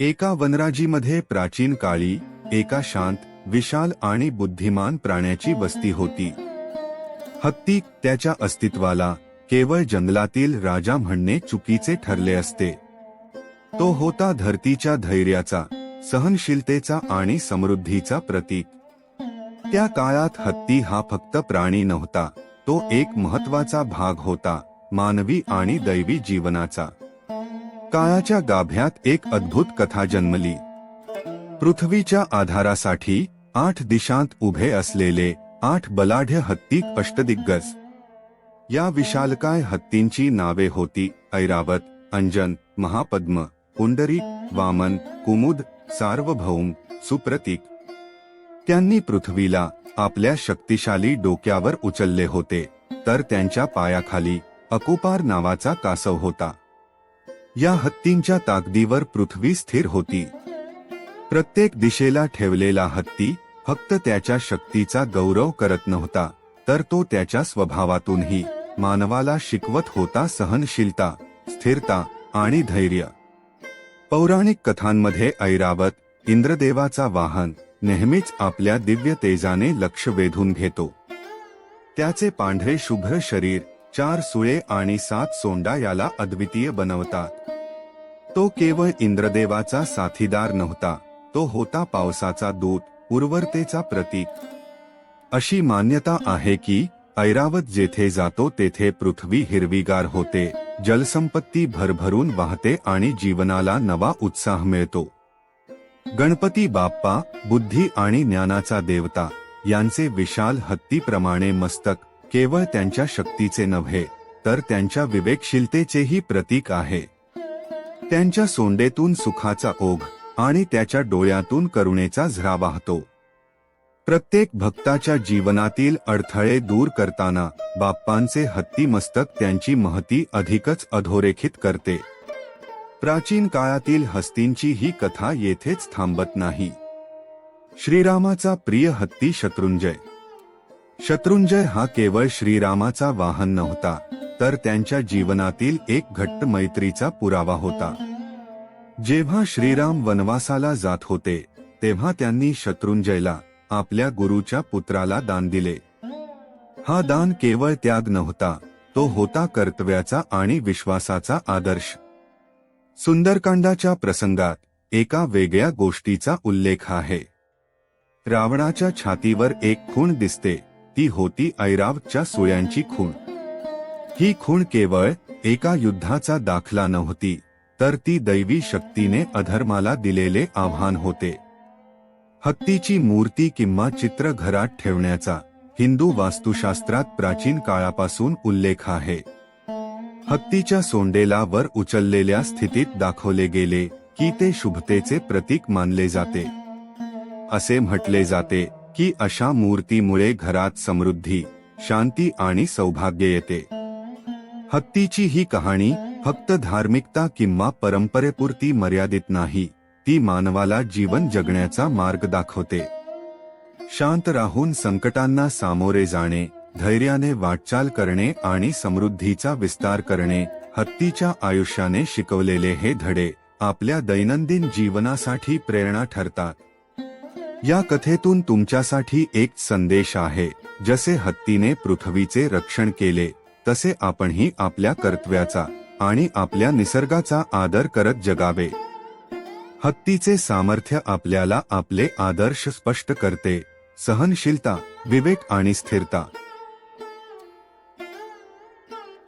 एका वनराजीमध्ये प्राचीन काळी एका शांत विशाल आणि बुद्धिमान प्राण्याची वस्ती होती. हत्ती त्याच्या अस्तित्वाला केवळ जंगलातील राजा म्हणणे चुकीचे ठरले असते. तो होता धरतीच्या धैर्याचा सहनशीलतेचा आणि समृद्धीचा प्रतीक. त्या काळात हत्ती हा फक्त प्राणी नव्हता तो एक महत्त्वाचा भाग होता मानवी आणि दैवी जीवनाचा. काळाच्या गाभ्यात एक अद्भुत कथा जन्मली. पृथ्वीच्या आधारासाठी आठ दिशांत उभे असलेले आठ बलाढ्य हत्ती अष्टदिग्गज. या विशालकाय हत्तींची नावे होती ऐरावत अंजन महापद्म पुंडरी वामन कुमुद सार्वभौम सुप्रतीक. त्यांनी पृथ्वीला आपल्या शक्तिशाली डोक्यावर उचलले होते तर त्यांच्या पायाखाली अकुपार नावाचा कासव होता. या हत्तींच्या ताकदीवर पृथ्वी स्थिर होती. प्रत्येक दिशेला ठेवलेला हत्ती फक्त त्याच्या शक्तीचा गौरव करत नव्हता तर तो त्याच्या स्वभावातूनही मानवाला शिकवत होता सहनशीलता स्थिरता आणि धैर्य. पौराणिक कथांमध्ये ऐरावत इंद्रदेवाचा वाहन नेहमीच आपल्या दिव्य तेजाने लक्ष वेधून घेतो. त्याचे पांढरे शुभ्र शरीर चार सुळे आणि सात सोंडा याला अद्वितीय बनवतात. तो केवळ इंद्रदेवाचा साथीदार नव्हता तो होता पावसाचा दूत उर्वरतेचा प्रतीक. अशी मान्यता आहे की ऐरावत जेथे जातो तेथे पृथ्वी हिरवीगार होते जलसंपत्ती भरभरून वाहते आणि जीवनाला नवा उत्साह मिळतो. गणपती बाप्पा बुद्धी आणि ज्ञानाचा देवता यांचे विशाल हत्तीप्रमाणे मस्तक केवळ त्यांच्या शक्तीचे नव्हे तर त्यांच्या विवेकशीलतेचेही प्रतीक आहे. त्यांच्या सोंडेतून सुखाचा ओघ आणि त्याच्या डोळ्यातून करुणेचा झरा वाहतो. प्रत्येक भक्ताच्या जीवनातील अडथळे दूर करताना बाप्पांचे हत्ती मस्तक त्यांची महती अधिकच अधोरेखित करते. प्राचीन काळातील हस्तींची ही कथा येथेच थांबत नाही. श्रीरामाचा प्रिय हत्ती शत्रुंजय. शत्रुंजय हा केवळ श्रीरामाचा वाहन नव्हता तर त्यांच्या जीवनातील एक घट्ट मैत्रीचा पुरावा होता. जेव्हा श्रीराम वनवासाला जात होते तेव्हा त्यांनी शत्रुंजयला आपल्या गुरुच्या पुत्राला दान दिले. हा दान केवळ त्याग नव्हता तो होता कर्तव्याचा आणि विश्वासाचा आदर्श. सुंदरकांडाच्या प्रसंगात एका वेगळ्या गोष्टीचा उल्लेख आहे. रावणाच्या छातीवर एक खूण दिसते ती होती ऐरावच्या सोयांची खूण. ही खूण केवळ एका युद्धाचा दाखला नव्हती तर ती दैवी शक्तीने अधर्माला दिलेले आव्हान होते. हत्तीची मूर्ती किंवा चित्र घरात ठेवण्याचा हिंदू वास्तुशास्त्रात प्राचीन काळापासून उल्लेख आहे. हत्तीच्या सोंडेला वर उचललेल्या स्थितीत दाखवले गेले की ते शुभतेचे प्रतीक मानले जाते. असे म्हटले जाते की अशा मूर्तीमुळे घरात समृद्धी शांती आणि सौभाग्य येते. हत्तीची ही कहाणी फक्त धार्मिकता किंवा परंपरेपुरती मर्यादित नाही ती मानवाला जीवन जगण्याचा मार्ग दाखवते. शांत राहून संकटांना सामोरे जाणे धैर्याने वाटचाल करणे आणि समृद्धीचा विस्तार करणे हत्तीच्या आयुष्याने शिकवलेले हे धडे आपल्या दैनंदिन जीवनासाठी प्रेरणा ठरतात. या कथेतून तुमच्यासाठी एक संदेश आहे जसे हत्तीने पृथ्वीचे रक्षण केले तसे आपणही आपल्या कर्तव्याचा आणि आपल्या निसर्गाचा आदर करत जगावे. हत्तीचे सामर्थ्य आपल्याला आपले आदर्श स्पष्ट करते सहनशीलता विवेक आणि स्थिरता.